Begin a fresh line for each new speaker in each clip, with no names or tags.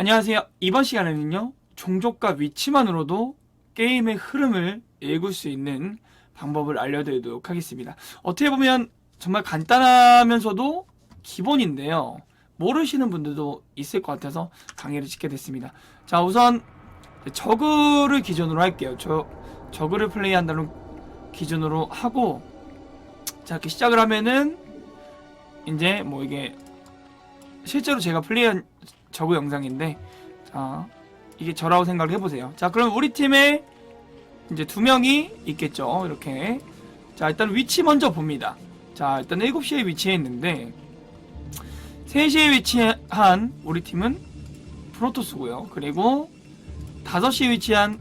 안녕하세요. 이번 시간에는요, 종족과 위치만으로도 게임의 흐름을 읽을 수 있는 방법을 알려드리도록 하겠습니다. 어떻게 보면 정말 간단하면서도 기본인데요. 모르시는 분들도 있을 것 같아서 강의를 찍게 됐습니다. 자, 우선 저그를 기준으로 할게요. 저, 저그를 플레이한다는 기준으로 하고, 자, 이렇게 시작을 하면은, 이제 뭐 이게 실제로 제가 플레이한 저그 영상인데 자 이게 저라고 생각을 해보세요. 자 그럼 우리 팀에 이제 두 명이 있겠죠 이렇게. 자 일단 위치 먼저 봅니다. 자 일단 7시에 위치해 있는데 3시에 위치한 우리 팀은 프로토스고요. 그리고 5시에 위치한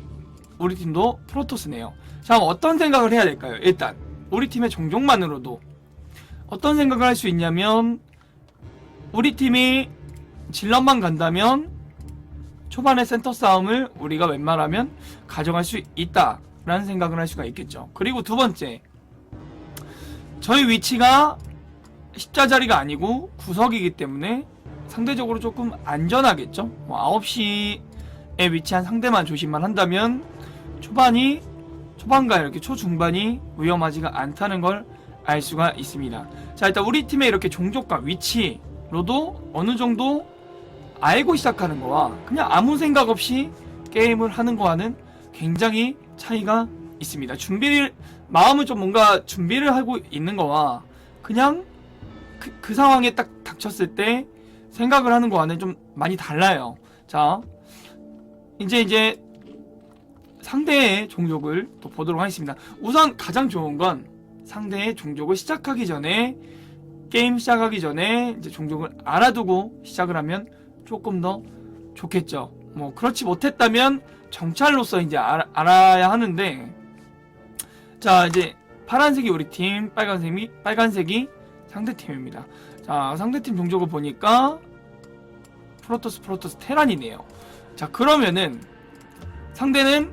우리 팀도 프로토스네요. 자 어떤 생각을 해야 될까요? 일단 우리 팀의 종족만으로도 어떤 생각을 할 수 있냐면 우리 팀이 질럿만 간다면 초반에 센터 싸움을 우리가 웬만하면 가져갈 수 있다라는 생각을 할 수가 있겠죠. 그리고 두 번째, 저희 위치가 십자 자리가 아니고 구석이기 때문에 상대적으로 조금 안전하겠죠. 뭐 9시에 위치한 상대만 조심만 한다면 초반이 초반과 이렇게 초중반이 위험하지가 않다는 걸 알 수가 있습니다. 자, 일단 우리 팀의 이렇게 종족과 위치로도 어느 정도 알고 시작하는 거와 그냥 아무 생각 없이 게임을 하는 거와는 굉장히 차이가 있습니다. 준비를 마음을 좀 뭔가 준비를 하고 있는 거와 그냥 그, 그 상황에 딱 닥쳤을 때 생각을 하는 거와는 좀 많이 달라요. 자, 이제 이제 상대의 종족을 또 보도록 하겠습니다. 우선 가장 좋은 건 상대의 종족을 시작하기 전에 게임 시작하기 전에 이제 종족을 알아두고 시작을 하면 조금 더 좋겠죠. 뭐 그렇지 못했다면 정찰로서 이제 알, 알아야 하는데 자 이제 파란색이 우리 팀, 빨간색이 빨간색이 상대 팀입니다. 자 상대 팀 종족을 보니까 프로토스 프로토스 테란이네요. 자 그러면은 상대는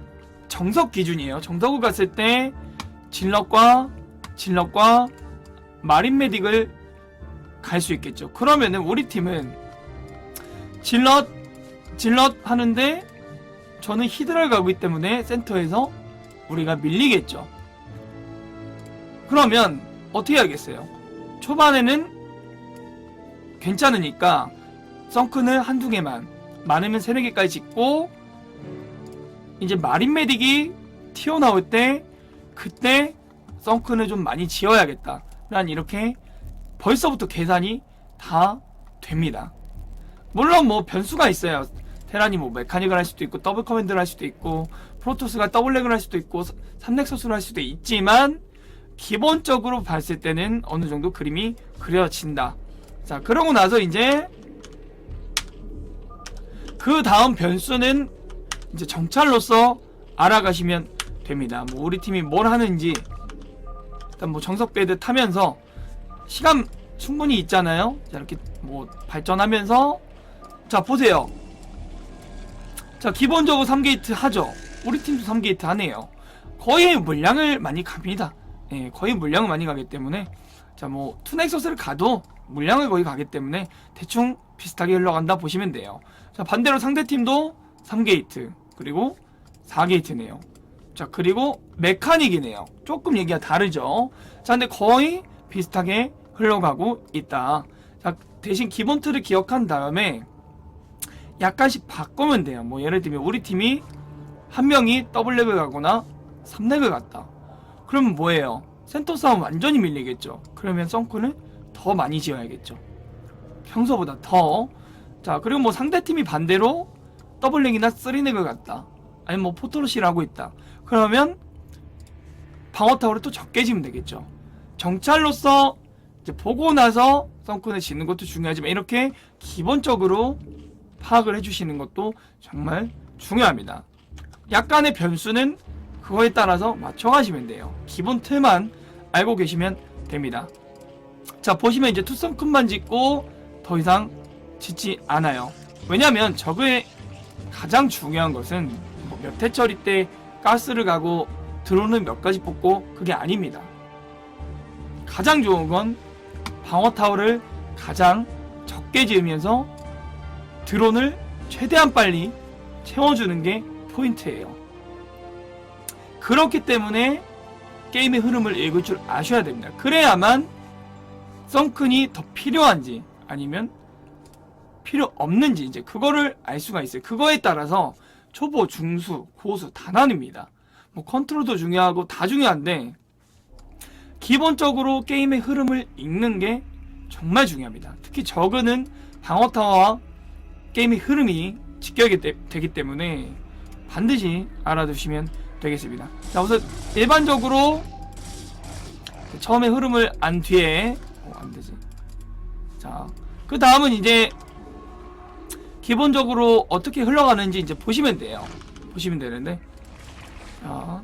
정석 기준이에요. 정석을 갔을 때 질럿과 질럿과 마린 메딕을 갈 수 있겠죠. 그러면은 우리 팀은 질럿 질럿 하는데 저는 히드라를 가고 있기 때문에 센터에서 우리가 밀리겠죠. 그러면 어떻게 하겠어요? 초반에는 괜찮으니까 썬크는 한두 개만 많으면 세네 개까지 짓고 이제 마린 메딕이 튀어나올 때 그때 썬크는 좀 많이 지어야겠다. 난 이렇게 벌써부터 계산이 다 됩니다. 물론 뭐 변수가 있어요. 테란이 뭐 메카닉을 할 수도 있고 더블 커맨드를 할 수도 있고 프로토스가 더블렉을 할 수도 있고 삼렉서스를 할 수도 있지만 기본적으로 봤을 때는 어느 정도 그림이 그려진다. 자, 그러고 나서 이제 그 다음 변수는 이제 정찰로서 알아가시면 됩니다. 뭐 우리 팀이 뭘 하는지 일단 뭐 정석 배드 타면서 시간 충분히 있잖아요. 자, 이렇게 뭐 발전하면서 자, 보세요. 자, 기본적으로 3게이트 하죠. 우리 팀도 3게이트 하네요. 거의 물량을 많이 갑니다. 예, 거의 물량을 많이 가기 때문에 자, 뭐 투넥서스를 가도 물량을 거의 가기 때문에 대충 비슷하게 흘러간다 보시면 돼요. 자, 반대로 상대 팀도 3게이트 그리고 4게이트네요. 자, 그리고 메카닉이네요. 조금 얘기가 다르죠. 자, 근데 거의 비슷하게 흘러가고 있다. 자, 대신 기본 틀을 기억한 다음에 약간씩 바꾸면 돼요. 뭐 예를 들면 우리 팀이 한 명이 더블 렉을 가거나 3렉을 갔다. 그러면 뭐예요? 센터 싸움 완전히 밀리겠죠. 그러면 썬크는 더 많이 지어야겠죠. 평소보다 더. 자, 그리고 뭐 상대팀이 반대로 더블 렉이나 쓰리넥을 갔다. 아니면 뭐 포토로시를 하고 있다. 그러면 방어타워를 또 적게 지면 되겠죠. 정찰로서 이제 보고 나서 썬큰을 짓는 것도 중요하지만 이렇게 기본적으로 파악을 해주시는 것도 정말 중요합니다. 약간의 변수는 그거에 따라서 맞춰가시면 돼요. 기본 틀만 알고 계시면 됩니다. 자 보시면 이제 투썸큰만 짓고 더 이상 짓지 않아요. 왜냐하면 저그의 가장 중요한 것은 뭐몇 해처리 때 가스를 가고 드론을 몇 가지 뽑고 그게 아닙니다. 가장 좋은 건 방어 타워를 가장 적게 지으면서 드론을 최대한 빨리 채워주는 게 포인트예요. 그렇기 때문에 게임의 흐름을 읽을 줄 아셔야 됩니다. 그래야만 썬큰이 더 필요한지 아니면 필요 없는지 이제 그거를 알 수가 있어요. 그거에 따라서 초보, 중수, 고수 다 나뉩니다. 뭐 컨트롤도 중요하고 다 중요한데 기본적으로 게임의 흐름을 읽는 게 정말 중요합니다. 특히 저그는 방어타워와 게임의 흐름이 직결이 되- 되기 때문에 반드시 알아두시면 되겠습니다. 자, 우선 일반적으로 처음에 흐름을 안 뒤에 어, 안 되지. 자, 그 다음은 이제 기본적으로 어떻게 흘러가는지 이제 보시면 돼요. 보시면 되는데, 자,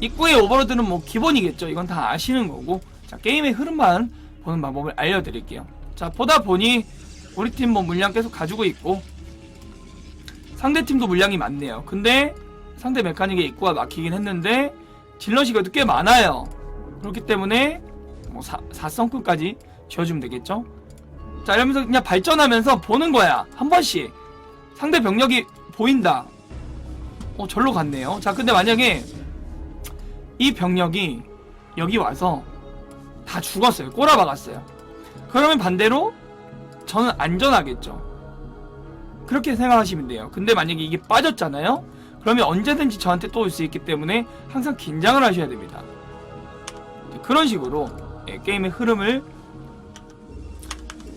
입구의 오버로드는 뭐 기본이겠죠. 이건 다 아시는 거고, 자 게임의 흐름만 보는 방법을 알려드릴게요. 자 보다 보니 우리 팀 뭐 물량 계속 가지고 있고 상대 팀도 물량이 많네요. 근데 상대 메카닉의 입구가 막히긴 했는데 그래도 꽤 많아요. 그렇기 때문에 뭐 4, 4성급까지 지어주면 되겠죠. 자 이러면서 그냥 발전하면서 보는 거야. 한 번씩 상대 병력이 보인다. 어 절로 갔네요. 자 근데 만약에 이 병력이 여기 와서 다 죽었어요. 꼬라박았어요. 그러면 반대로 저는 안전하겠죠. 그렇게 생각하시면 돼요. 근데 만약에 이게 빠졌잖아요? 그러면 언제든지 저한테 또 올 수 있기 때문에 항상 긴장을 하셔야 됩니다. 그런 식으로 예, 게임의 흐름을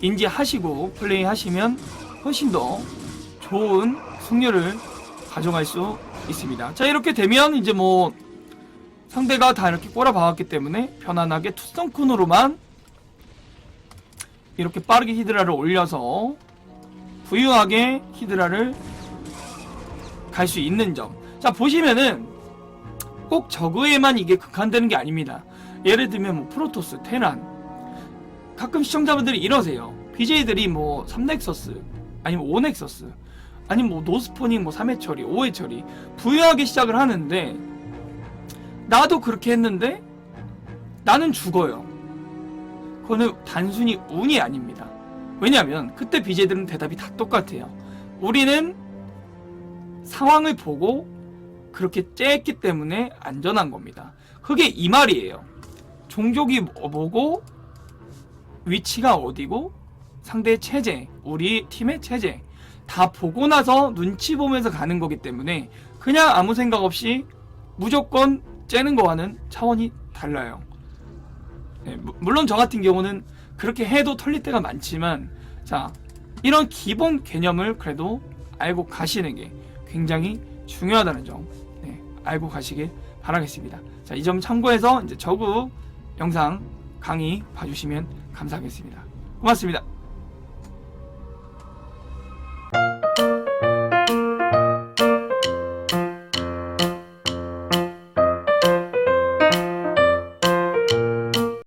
인지하시고 플레이하시면 훨씬 더 좋은 승률을 가져갈 수 있습니다. 자 이렇게 되면 이제 뭐 상대가 다 이렇게 꼬라박았기 때문에 편안하게 투성쿤으로만 이렇게 빠르게 히드라를 올려서 부유하게 히드라를 갈 수 있는 점. 자 보시면은 꼭 저그에만 이게 극한되는 게 아닙니다. 예를 들면 뭐 프로토스, 테란 가끔 시청자분들이 이러세요. BJ들이 뭐 3넥서스 아니면 5넥서스 아니면 뭐 노스포닝 뭐 3회 처리, 5회 처리 부유하게 시작을 하는데 나도 그렇게 했는데 나는 죽어요. 그거는 단순히 운이 아닙니다. 왜냐하면 그때 BJ들은 대답이 다 똑같아요. 우리는 상황을 보고 그렇게 쬐기 때문에 안전한 겁니다. 그게 이 말이에요. 종족이 뭐- 뭐고 위치가 어디고 상대의 체제, 우리 팀의 체제 다 보고 나서 눈치 보면서 가는 거기 때문에 그냥 아무 생각 없이 무조건 째는 거와는 차원이 달라요. 네, 무- 물론 저 같은 경우는 그렇게 해도 털릴 때가 많지만 자 이런 기본 개념을 그래도 알고 가시는 게 굉장히 중요하다는 점 네, 알고 가시길 바라겠습니다. 자 이 점 참고해서 이제 저구 영상 강의 봐주시면 감사하겠습니다. 고맙습니다.